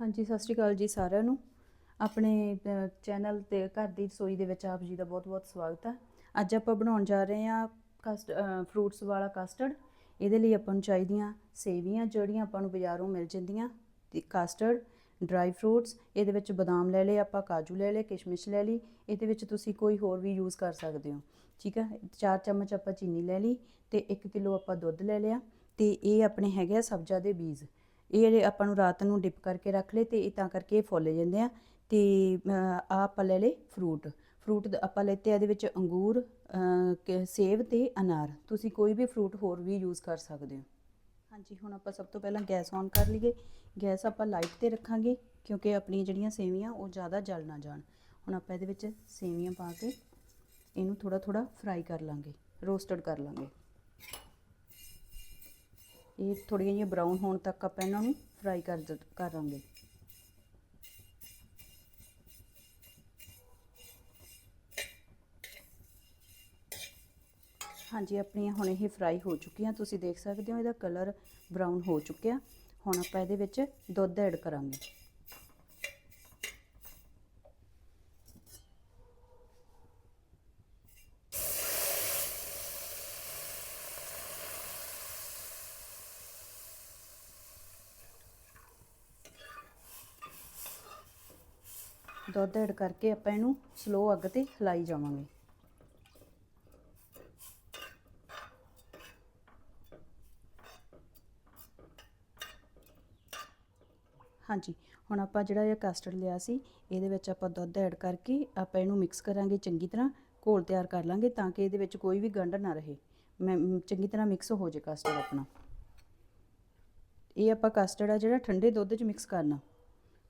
ਹਾਂਜੀ, ਸਤਿ ਸ਼੍ਰੀ ਅਕਾਲ ਜੀ ਸਾਰਿਆਂ ਨੂੰ। ਆਪਣੇ ਚੈਨਲ ਤੇ, ਘਰ ਦੀ ਰਸੋਈ ਦੇ ਵਿੱਚ ਆਪ ਜੀ ਦਾ ਬਹੁਤ-ਬਹੁਤ ਸਵਾਗਤ ਹੈ ਅੱਜ ਆਪਾਂ ਬਣਾਉਣ ਜਾ ਰਹੇ ਹਾਂ ਕਸਟ ਫਰੂਟਸ ਵਾਲਾ ਕਸਟਰਡ ਇਹਦੇ ਲਈ ਆਪਾਂ ਨੂੰ ਚਾਹੀਦੀਆਂ ਸੇਵੀਆਂ, ਜਿਹੜੀਆਂ ਆਪਾਂ ਨੂੰ ਬਾਜ਼ਾਰੋਂ ਮਿਲ ਜਾਂਦੀਆਂ। ਤੇ ਕਸਟਰਡ ਡਰਾਈ ਫਰੂਟਸ ਇਹਦੇ ਵਿੱਚ ਬਦਾਮ ਲੈ ਲਏ, ਆਪਾਂ ਕਾਜੂ ਲੈ ਲਏ, ਕਿਸ਼ਮਿਸ਼ ਲੈ ਲਈ। ਇਹਦੇ ਵਿੱਚ ਤੁਸੀਂ ਕੋਈ ਹੋਰ ਵੀ ਯੂਜ਼ ਕਰ ਸਕਦੇ ਹੋ। ਠੀਕ ਹੈ 4 ਚਮਚ ਆਪਾਂ ਚੀਨੀ ਲੈ ਲਈ ਤੇ 1 ਕਿਲੋ ਆਪਾਂ ਦੁੱਧ ਲੈ ਲਿਆ। ਤੇ ਇਹ ਆਪਣੇ ਹੈਗੇ ਆ ਸਬਜ਼ਾ ਦੇ ਬੀਜ। ਇਹ ਜਿਹੜੇ ਆਪਾਂ ਨੂੰ ਰਾਤ ਨੂੰ ਡਿਪ ਕਰਕੇ ਰੱਖ ਲਏ ਤੇ ਇਹ ਤਾਂ ਕਰਕੇ ਇਹ ਫੁੱਲ ਜਾਂਦੇ ਆ ਤੇ ਆ ਆਪਾਂ ਲੈ ਲਏ ਫਰੂਟ ਫਰੂਟ ਆਪਾਂ ਲੈਤੇ ਇਹਦੇ ਵਿੱਚ ਅੰਗੂਰ ਸੇਬ ਤੇ ਅਨਾਰ। ਤੁਸੀਂ ਕੋਈ ਵੀ ਫਰੂਟ ਹੋਰ ਵੀ ਯੂਜ਼ ਕਰ ਸਕਦੇ ਹੋ। ਹਾਂਜੀ, ਹੁਣ ਆਪਾਂ ਸਭ ਤੋਂ ਪਹਿਲਾਂ ਗੈਸ ਔਨ ਕਰ ਲਈਏ। ਗੈਸ ਆਪਾਂ ਲਾਈਟ ਤੇ ਰੱਖਾਂਗੇ ਕਿਉਂਕਿ ਆਪਣੀਆਂ ਜਿਹੜੀਆਂ ਸੇਵੀਆਂ ਉਹ ਜ਼ਿਆਦਾ ਜਲ ਨਾ ਜਾਣ। ਹੁਣ ਆਪਾਂ ਇਹਦੇ ਵਿੱਚ ਸੇਵੀਆਂ ਪਾ ਕੇ ਇਹਨੂੰ ਥੋੜਾ ਥੋੜਾ ਫਰਾਈ ਕਰ ਲਾਂਗੇ ਰੋਸਟਡ ਕਰ ਲਾਂਗੇ। ਇਹ ਥੋੜ੍ਹੀਆਂ ਜਿਹੀਆਂ ਬਰਾਊਨ ਹੋਣ ਤੱਕ ਆਪਾਂ ਇਹਨਾਂ ਨੂੰ ਫਰਾਈ ਕਰ ਕਰਾਂਗੇ ਹਾਂਜੀ, ਆਪਣੀਆਂ ਹੁਣ ਇਹ ਫਰਾਈ ਹੋ ਚੁੱਕੀਆਂ। ਤੁਸੀਂ ਦੇਖ ਸਕਦੇ ਹੋ ਇਹਦਾ ਕਲਰ ਬਰਾਊਨ ਹੋ ਚੁੱਕਿਆ। ਹੁਣ ਆਪਾਂ ਇਹਦੇ ਵਿੱਚ ਦੁੱਧ ਐਡ ਕਰਾਂਗੇ। ਦੁੱਧ ਐਡ ਕਰਕੇ ਆਪਾਂ ਇਹਨੂੰ ਸਲੋ ਅੱਗ ਤੇ ਹਿਲਾਈ ਜਾਵਾਂਗੇ। ਹਾਂਜੀ, ਹੁਣ ਆਪਾਂ ਜਿਹੜਾ ਇਹ ਕਸਟਰਡ ਲਿਆ ਸੀ, ਇਹਦੇ ਵਿੱਚ ਆਪਾਂ ਦੁੱਧ ਐਡ ਕਰਕੇ ਆਪਾਂ ਇਹਨੂੰ ਮਿਕਸ ਕਰਾਂਗੇ ਚੰਗੀ ਤਰ੍ਹਾਂ, ਘੋਲ ਤਿਆਰ ਕਰ ਲਾਂਗੇ ਤਾਂ ਕਿ ਇਹਦੇ ਵਿੱਚ ਕੋਈ ਵੀ ਗੰਢ ਨਾ ਰਹੇ। ਮੈਂ ਚੰਗੀ ਤਰ੍ਹਾਂ ਮਿਕਸ ਹੋ ਜੇ ਕਸਟਰਡ ਆਪਣਾ। ਇਹ ਆਪਾਂ ਕਸਟਰਡ ਆ ਜਿਹੜਾ ਠੰਡੇ ਦੁੱਧ 'ਚ ਮਿਕਸ ਕਰਨਾ,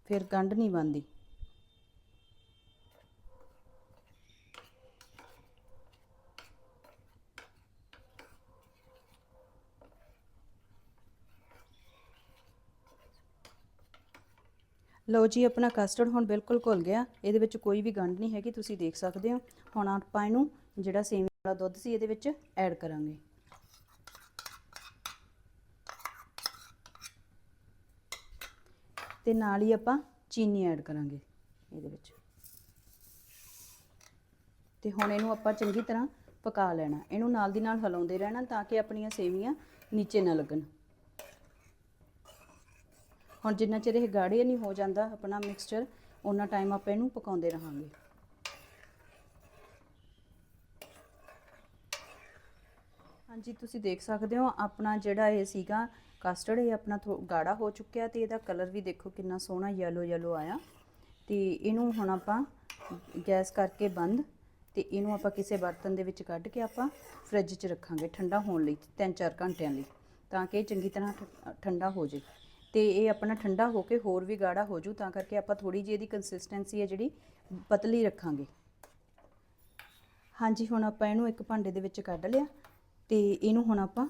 ਫਿਰ ਗੰਢ ਨਹੀਂ ਬਣਦੀ। ਲਓ ਜੀ, ਆਪਣਾ ਕਸਟਰਡ ਹੁਣ ਬਿਲਕੁਲ ਘੁਲ ਗਿਆ। ਇਹਦੇ ਵਿੱਚ ਕੋਈ ਵੀ ਗੰਢ ਨਹੀਂ ਹੈਗੀ, ਤੁਸੀਂ ਦੇਖ ਸਕਦੇ ਹੋ। ਹੁਣ ਆਪਾਂ ਇਹਨੂੰ ਜਿਹੜਾ ਸੇਵੀਆਂ ਵਾਲਾ ਦੁੱਧ ਸੀ, ਇਹਦੇ ਵਿੱਚ ਐਡ ਕਰਾਂਗੇ। ਤੇ ਨਾਲ ਹੀ ਆਪਾਂ ਚੀਨੀ ਐਡ ਕਰਾਂਗੇ ਇਹਦੇ ਵਿੱਚ। ਤੇ ਹੁਣ ਇਹਨੂੰ ਆਪਾਂ ਚੰਗੀ ਤਰ੍ਹਾਂ ਪਕਾ ਲੈਣਾ। ਇਹਨੂੰ ਨਾਲ ਦੀ ਨਾਲ ਹਲਾਉਂਦੇ ਰਹਿਣਾ ਤਾਂ ਕਿ ਆਪਣੀਆਂ ਸੇਵੀਆਂ ਨੀਚੇ ਨਾ ਲੱਗਣ। ਹੁਣ ਜਿੰਨਾ ਚਿਰ ਇਹ ਗਾੜੇ ਨਹੀਂ ਹੋ ਜਾਂਦਾ ਆਪਣਾ ਮਿਕਸਚਰ ਉਹਨਾਂ ਟਾਈਮ ਆਪਾਂ ਇਹਨੂੰ ਪਕਾਉਂਦੇ ਰਹਾਂਗੇ। ਹਾਂਜੀ, ਤੁਸੀਂ ਦੇਖ ਸਕਦੇ ਹੋ ਆਪਣਾ ਜਿਹੜਾ ਇਹ ਸੀਗਾ ਕਸਟਰਡ ਇਹ ਆਪਣਾ ਥੋ, ਗਾੜਾ ਹੋ ਚੁੱਕਿਆ ਤੇ ਇਹਦਾ ਕਲਰ ਵੀ ਦੇਖੋ ਕਿੰਨਾ ਸੋਹਣਾ ਯੈਲੋ ਯੈਲੋ ਆਇਆ। ਤੇ ਇਹਨੂੰ ਹੁਣ ਆਪਾਂ ਗੈਸ ਕਰਕੇ ਬੰਦ ਤੇ ਇਹਨੂੰ ਆਪਾਂ ਕਿਸੇ ਬਰਤਨ ਦੇ ਵਿੱਚ ਕੱਢ ਕੇ ਆਪਾਂ ਫ੍ਰਿਜ 'ਚ ਰੱਖਾਂਗੇ ਠੰਡਾ ਹੋਣ ਲਈ 3-4 ਘੰਟਿਆਂ ਲਈ, ਤਾਂ ਕਿ ਇਹ ਚੰਗੀ ਤਰ੍ਹਾਂ ਠ- ਠੰਡਾ ਹੋ ਜੇ ਤੇ ਇਹ ਆਪਣਾ ਠੰਡਾ ਹੋ ਕੇ ਹੋਰ ਵੀ ਗਾੜਾ ਹੋ ਜੂ, ਤਾਂ ਕਰਕੇ ਆਪਾਂ ਥੋੜੀ ਜਿਹੀ ਇਹਦੀ ਕੰਸਿਸਟੈਂਸੀ ਹੈ ਜਿਹੜੀ, ਪਤਲੀ ਰੱਖਾਂਗੇ। ਹਾਂਜੀ, ਹੁਣ ਆਪਾਂ ਇਹਨੂੰ ਇੱਕ ਭਾਂਡੇ ਦੇ ਵਿੱਚ ਕੱਢ ਲਿਆ ਤੇ ਇਹਨੂੰ ਹੁਣ ਆਪਾਂ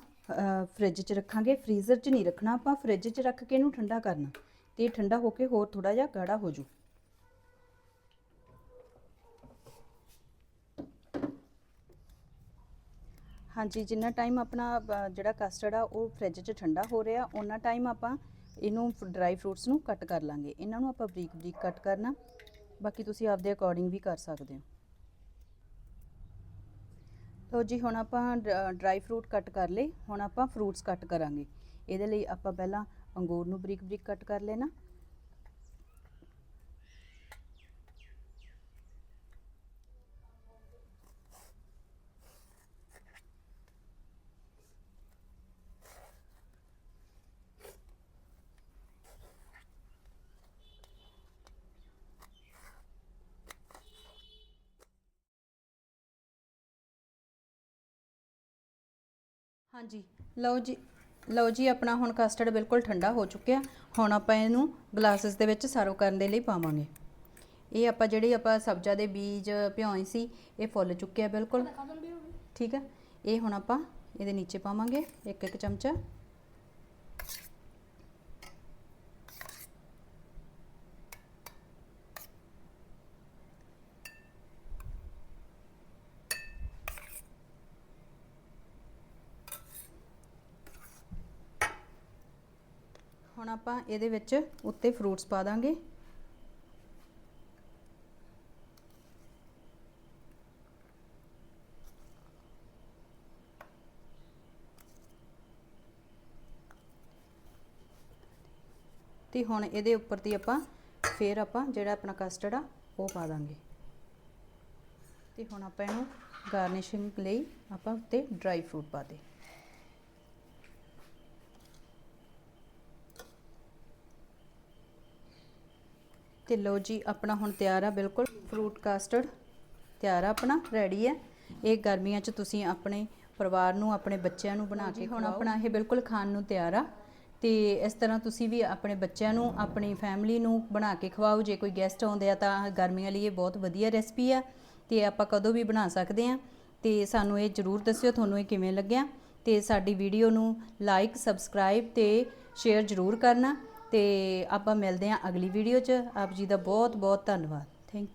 ਫ੍ਰਿਜ 'ਚ ਰੱਖਾਂਗੇ। ਫ੍ਰੀਜ਼ਰ 'ਚ ਨਹੀਂ ਰੱਖਣਾ ਆਪਾਂ ਫ੍ਰਿਜ 'ਚ ਰੱਖ ਕੇ ਇਹਨੂੰ ਠੰਡਾ ਕਰਨਾ। ਤੇ ਇਹ ਠੰਡਾ ਹੋ ਕੇ ਹੋਰ ਥੋੜਾ ਜਿਹਾ ਗਾੜਾ ਹੋ ਜੂ। ਹਾਂਜੀ, ਜਿੰਨਾ ਟਾਈਮ ਆਪਣਾ ਜਿਹੜਾ ਕਸਟਰਡ ਆ, ਉਹ ਫ੍ਰਿਜ 'ਚ ਠੰਡਾ ਹੋ ਰਿਹਾ ਉਹਨਾਂ ਟਾਈਮ ਆਪਾਂ ਇਹਨੂੰ ਡਰਾਈ ਫਰੂਟਸ ਨੂੰ ਕੱਟ ਕਰ ਲਾਂਗੇ। ਇਹਨਾਂ ਨੂੰ ਆਪਾਂ ਬਰੀਕ ਬਰੀਕ ਕੱਟ ਕਰਨਾ। ਬਾਕੀ ਤੁਸੀਂ ਆਪਦੇ ਅਕੋਰਡਿੰਗ ਵੀ ਕਰ ਸਕਦੇ ਹੋ। ਲਓ ਜੀ, ਹੁਣ ਆਪਾਂ ਡਰਾਈ ਫਰੂਟ ਕੱਟ ਕਰ ਲਏ। ਹੁਣ ਆਪਾਂ ਫਰੂਟਸ ਕੱਟ ਕਰਾਂਗੇ। ਇਹਦੇ ਲਈ ਆਪਾਂ ਪਹਿਲਾਂ ਅੰਗੂਰ ਨੂੰ ਬਰੀਕ ਬਰੀਕ ਕੱਟ ਕਰ ਲੈਣਾ। ਹਾਂਜੀ। ਲਓ ਜੀ ਲਓ ਜੀ ਆਪਣਾ ਹੁਣ ਕਸਟਰਡ ਬਿਲਕੁਲ ਠੰਡਾ ਹੋ ਚੁੱਕਿਆ। ਹੁਣ ਆਪਾਂ ਇਹਨੂੰ ਗਲਾਸਸ ਦੇ ਵਿੱਚ ਸਰਵ ਕਰਨ ਦੇ ਲਈ ਪਾਵਾਂਗੇ। ਇਹ ਆਪਾਂ ਜਿਹੜੀ ਆਪਾਂ ਸਬਜ਼ਾ ਦੇ ਬੀਜ ਭਿਓਏ ਸੀ ਇਹ ਫੁੱਲ ਚੁੱਕਿਆ ਬਿਲਕੁਲ। ਠੀਕ ਹੈ ਇਹ ਹੁਣ ਆਪਾਂ ਇਹਦੇ ਨੀਚੇ ਪਾਵਾਂਗੇ ਇੱਕ ਇੱਕ ਚਮਚਾ। ਹੁਣ ਆਪਾਂ ਇਹਦੇ ਵਿੱਚ ਉੱਤੇ ਫਰੂਟਸ ਪਾ ਦਾਂਗੇ। ਤੇ ਹੁਣ ਇਹਦੇ ਉੱਪਰ ਦੀ ਆਪਾਂ ਫੇਰ ਆਪਾਂ ਜਿਹੜਾ ਆਪਣਾ ਕਸਟਰਡ ਆ, ਉਹ ਪਾ ਦਾਂਗੇ। ਤੇ ਹੁਣ ਆਪਾਂ ਇਹਨੂੰ ਗਾਰਨਿਸ਼ਿੰਗ ਲਈ ਆਪਾਂ ਉੱਤੇ ਡਰਾਈ ਫਰੂਟ ਪਾ ਦੇ। ਤੇ ਲਓ ਜੀ ਆਪਣਾ ਹੁਣ ਤਿਆਰ ਆ ਬਿਲਕੁਲ। ਫਰੂਟ ਕਸਟਰਡ ਤਿਆਰ ਆ ਆਪਣਾ ਰੈਡੀ ਹੈ ਇਹ ਗਰਮੀਆਂ 'ਚ ਤੁਸੀਂ ਆਪਣੇ ਪਰਿਵਾਰ ਨੂੰ ਆਪਣੇ ਬੱਚਿਆਂ ਨੂੰ ਬਣਾ ਕੇ ਹੁਣ ਆਪਣਾ ਇਹ ਬਿਲਕੁਲ ਖਾਣ ਨੂੰ ਤਿਆਰ ਆ। ਤੇ ਇਸ ਤਰ੍ਹਾਂ ਤੁਸੀਂ ਵੀ ਆਪਣੇ ਬੱਚਿਆਂ ਨੂੰ ਆਪਣੀ ਫੈਮਿਲੀ ਨੂੰ ਬਣਾ ਕੇ ਖਵਾਓ। ਜੇ ਕੋਈ ਗੈਸਟ ਆਉਂਦੇ ਆ ਤਾਂ ਗਰਮੀਆਂ ਲਈ ਇਹ ਬਹੁਤ ਵਧੀਆ ਰੈਸਪੀ ਆ। ਤੇ ਆਪਾਂ ਕਦੋਂ ਵੀ ਬਣਾ ਸਕਦੇ ਆ। ਤੇ ਸਾਨੂੰ ਇਹ ਜਰੂਰ ਦੱਸਿਓ ਤੁਹਾਨੂੰ ਇਹ ਕਿਵੇਂ ਲੱਗਿਆ। ਤੇ ਸਾਡੀ ਵੀਡੀਓ ਨੂੰ ਲਾਈਕ ਸਬਸਕ੍ਰਾਈਬ ਤੇ ਸ਼ੇਅਰ ਜਰੂਰ ਕਰਨਾ। ਤੇ ਆਪਾਂ ਮਿਲਦੇ ਹਾਂ ਅਗਲੀ ਵੀਡੀਓ 'ਚ। ਆਪ ਜੀ ਦਾ ਬਹੁਤ ਬਹੁਤ ਧੰਨਵਾਦ। Thank you